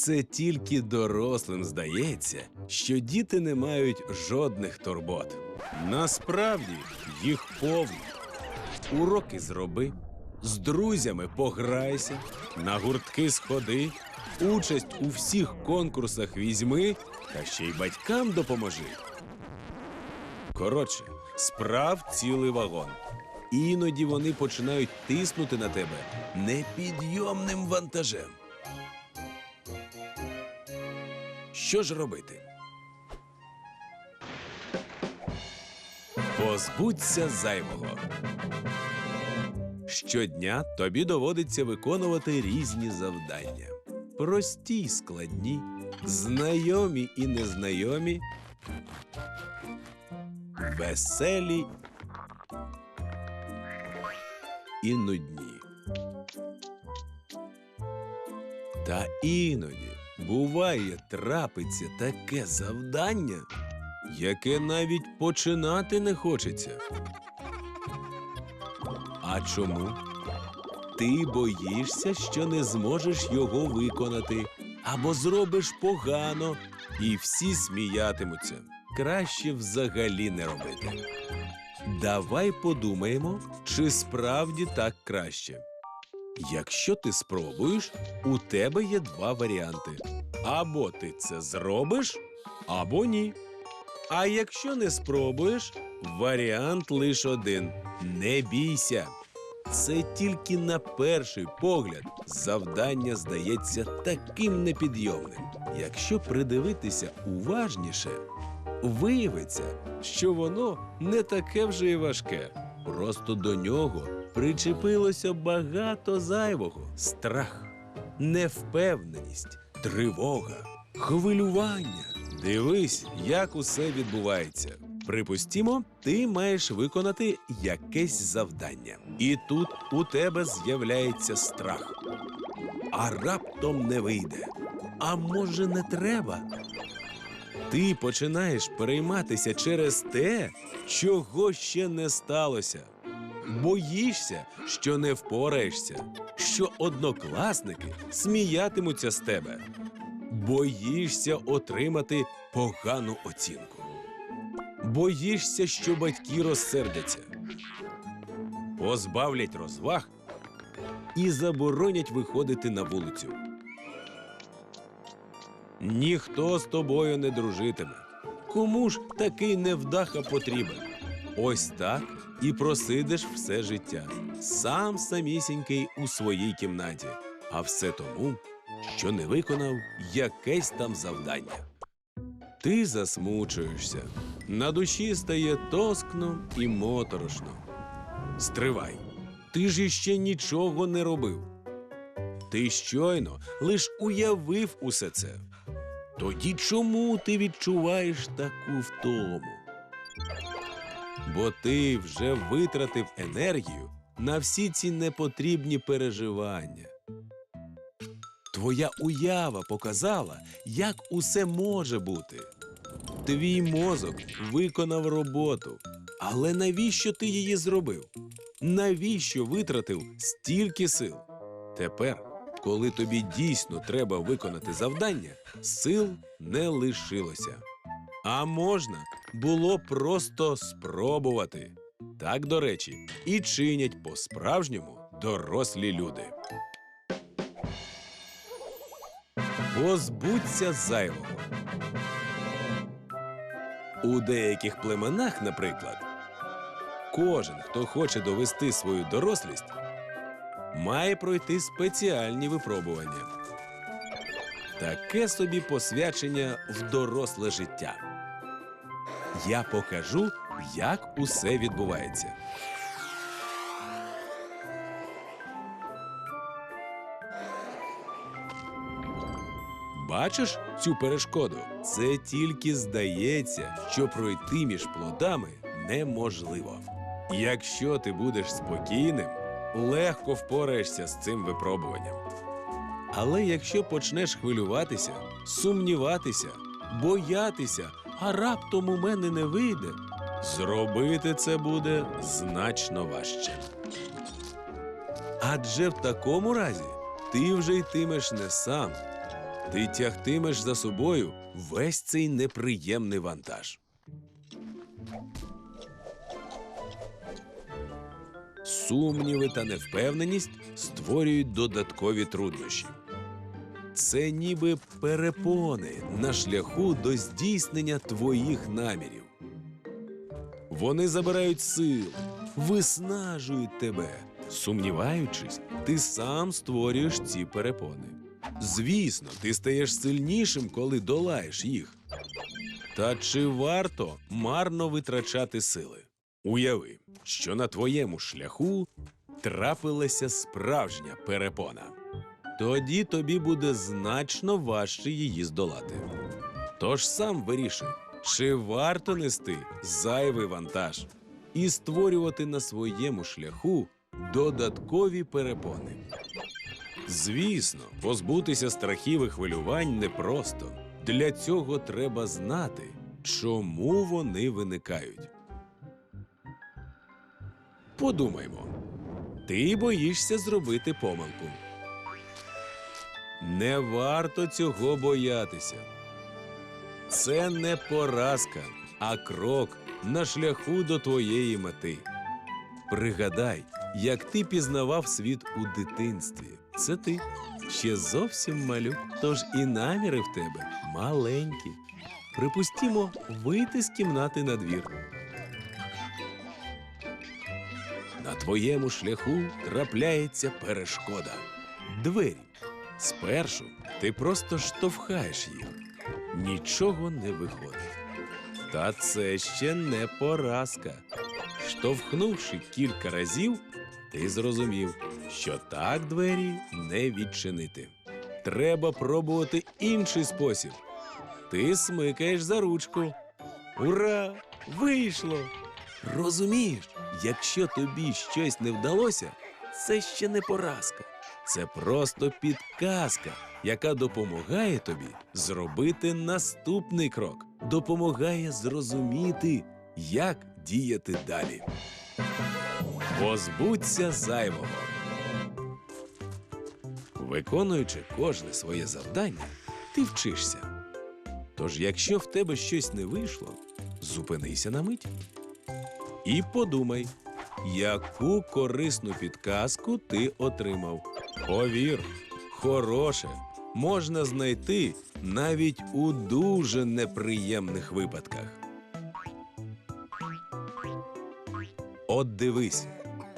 Це тільки дорослим здається, що діти не мають жодних турбот. Насправді їх повно. Уроки зроби, з друзями пограйся, на гуртки сходи, участь у всіх конкурсах візьми, та ще й батькам допоможи. Коротше, справ цілий вагон. Іноді вони починають тиснути на тебе непідйомним вантажем. Що ж робити? Позбудься зайвого. Щодня тобі доводиться виконувати різні завдання. Прості й складні, знайомі і незнайомі, веселі і нудні. Та іноді буває трапиться таке завдання, яке навіть починати не хочеться. А чому? Ти боїшся, що не зможеш його виконати, або зробиш погано, і всі сміятимуться. Краще взагалі не робити. Давай подумаємо, чи справді так краще. Якщо ти спробуєш, у тебе є два варіанти: або ти це зробиш, або ні. А якщо не спробуєш, варіант лише один: не бійся. Це тільки на перший погляд завдання здається таким непідйомним. Якщо придивитися уважніше, виявиться, що воно не таке вже й важке. Просто до нього причепилося багато зайвого: страх, невпевненість, тривога, хвилювання. Дивись, як усе відбувається. Припустімо, ти маєш виконати якесь завдання, і тут у тебе з'являється страх. А раптом не вийде. А може, не треба? Ти починаєш перейматися через те, чого ще не сталося. Боїшся, що не впораєшся, що однокласники сміятимуться з тебе. Боїшся отримати погану оцінку. Боїшся, що батьки розсердяться, позбавлять розваг і заборонять виходити на вулицю. Ніхто з тобою не дружитиме. Кому ж такий невдаха потрібен? Ось так і просидиш все життя, сам самісінький у своїй кімнаті, а все тому, що не виконав якесь там завдання. Ти засмучуєшся, на душі стає тоскно і моторошно. Стривай, ти ж іще нічого не робив. Ти щойно лиш уявив усе це. Тоді чому ти відчуваєш таку втому? Бо ти вже витратив енергію на всі ці непотрібні переживання. Твоя уява показала, як усе може бути. Твій мозок виконав роботу. Але навіщо ти її зробив? Навіщо витратив стільки сил? Тепер, коли тобі дійсно треба виконати завдання, сил не лишилося. А можна було просто спробувати. Так, до речі, і чинять по-справжньому дорослі люди. Позбудься зайвого. У деяких племенах, наприклад, кожен, хто хоче довести свою дорослість, має пройти спеціальні випробування. Таке собі посвячення в доросле життя. Я покажу, як усе відбувається. Бачиш цю перешкоду? Це тільки здається, що пройти між плодами неможливо. Якщо ти будеш спокійним, легко впораєшся з цим випробуванням. Але якщо почнеш хвилюватися, сумніватися, боятися, а раптом у мене не вийде, зробити це буде значно важче. Адже в такому разі ти вже йтимеш не сам, ти тягтимеш за собою весь цей неприємний вантаж. Сумніви та невпевненість створюють додаткові труднощі. Це ніби перепони на шляху до здійснення твоїх намірів. Вони забирають сил, виснажують тебе. Сумніваючись, ти сам створюєш ці перепони. Звісно, ти стаєш сильнішим, коли долаєш їх. Та чи варто марно витрачати сили? Уяви, що на твоєму шляху трапилася справжня перепона. Тоді тобі буде значно важче її здолати. Тож сам вирішуй, чи варто нести зайвий вантаж і створювати на своєму шляху додаткові перепони. Звісно, позбутися страхів і хвилювань непросто. Для цього треба знати, чому вони виникають. Подумаймо, ти боїшся зробити помилку. Не варто цього боятися. Це не поразка, а крок на шляху до твоєї мети. Пригадай, як ти пізнавав світ у дитинстві. Це ти ще зовсім малюк, тож і наміри в тебе маленькі. Припустімо, вийти з кімнати на двір. На твоєму шляху трапляється перешкода. Двері. Спершу ти просто штовхаєш їх. Нічого не виходить. Та це ще не поразка. Штовхнувши кілька разів, ти зрозумів, що так двері не відчинити. Треба пробувати інший спосіб. Ти смикаєш за ручку. Ура! Вийшло! Розумієш, якщо тобі щось не вдалося, це ще не поразка. Це просто підказка, яка допомагає тобі зробити наступний крок, допомагає зрозуміти, як діяти далі. Позбудься зайвого. Виконуючи кожне своє завдання, ти вчишся. Тож, якщо в тебе щось не вийшло, зупинися на мить і подумай, яку корисну підказку ти отримав. Повір, хороше можна знайти навіть у дуже неприємних випадках. От дивись,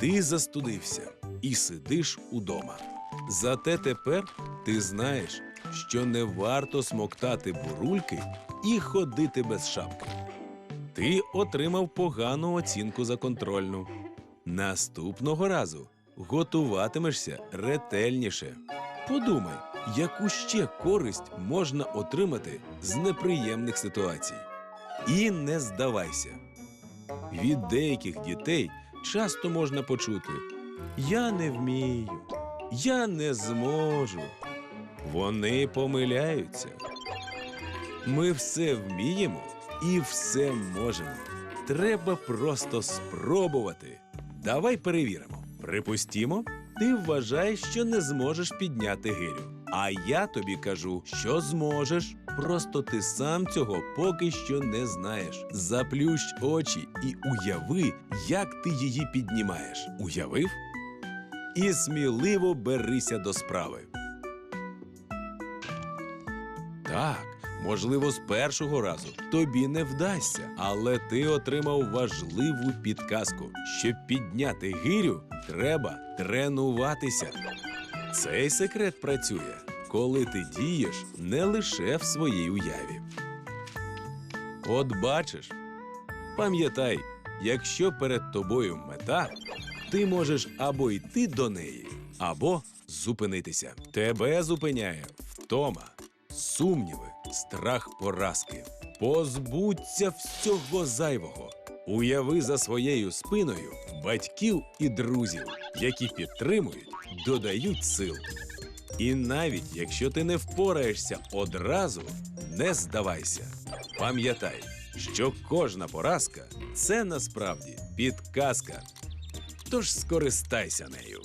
ти застудився і сидиш удома. Зате тепер ти знаєш, що не варто смоктати бурульки і ходити без шапки. Ти отримав погану оцінку за контрольну. Наступного разу готуватимешся ретельніше. Подумай, яку ще користь можна отримати з неприємних ситуацій. І не здавайся. Від деяких дітей часто можна почути: Я не вмію, я не зможу. Вони помиляються. Ми все вміємо і все можемо. Треба просто спробувати. Давай перевіримо. Припустімо, ти вважаєш, що не зможеш підняти гирю. А я тобі кажу, що зможеш. Просто ти сам цього поки що не знаєш. Заплющ очі і уяви, як ти її піднімаєш. Уявив? І сміливо берися до справи. Так, можливо, з першого разу тобі не вдасться, але ти отримав важливу підказку. Щоб підняти гирю, треба тренуватися. Цей секрет працює, коли ти дієш не лише в своїй уяві. От бачиш, пам'ятай, якщо перед тобою мета, ти можеш або йти до неї, або зупинитися. Тебе зупиняє втома, сумніви, страх поразки. Позбудься всього зайвого. Уяви за своєю спиною батьків і друзів, які підтримують, додають сил. І навіть якщо ти не впораєшся одразу, не здавайся. Пам'ятай, що кожна поразка це насправді підказка. Тож скористайся нею.